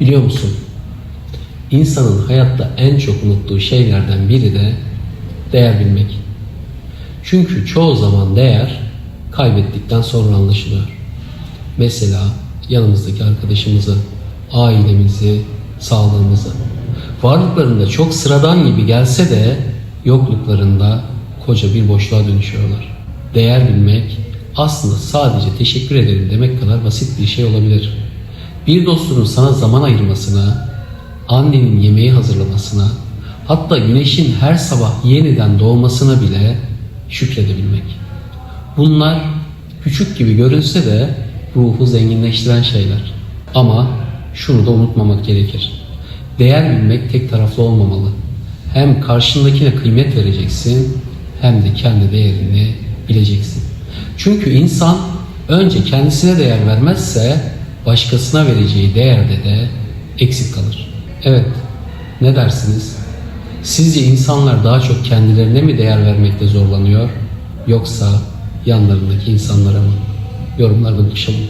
Biliyor musun? İnsanın hayatta en çok unuttuğu şeylerden biri de değer bilmek. Çünkü çoğu zaman değer kaybettikten sonra anlaşılıyor. Mesela yanımızdaki arkadaşımızı, ailemizi, sağlığımızı. Varlıklarında çok sıradan gibi gelse de yokluklarında koca bir boşluğa dönüşüyorlar. Değer bilmek aslında sadece teşekkür ederim demek kadar basit bir şey olabilir. Bir dostunun sana zaman ayırmasına, annenin yemeği hazırlamasına, hatta güneşin her sabah yeniden doğmasına bile şükredebilmek. Bunlar küçük gibi görünse de ruhu zenginleştiren şeyler. Ama şunu da unutmamak gerekir. Değer bilmek tek taraflı olmamalı. Hem karşındakine kıymet vereceksin hem de kendi değerini bileceksin. Çünkü insan önce kendisine değer vermezse başkasına vereceği değerde de eksik kalır. Evet, ne dersiniz? Sizce insanlar daha çok kendilerine mi değer vermekte zorlanıyor yoksa yanlarındaki insanlara mı? Yorumlarda buluşalım.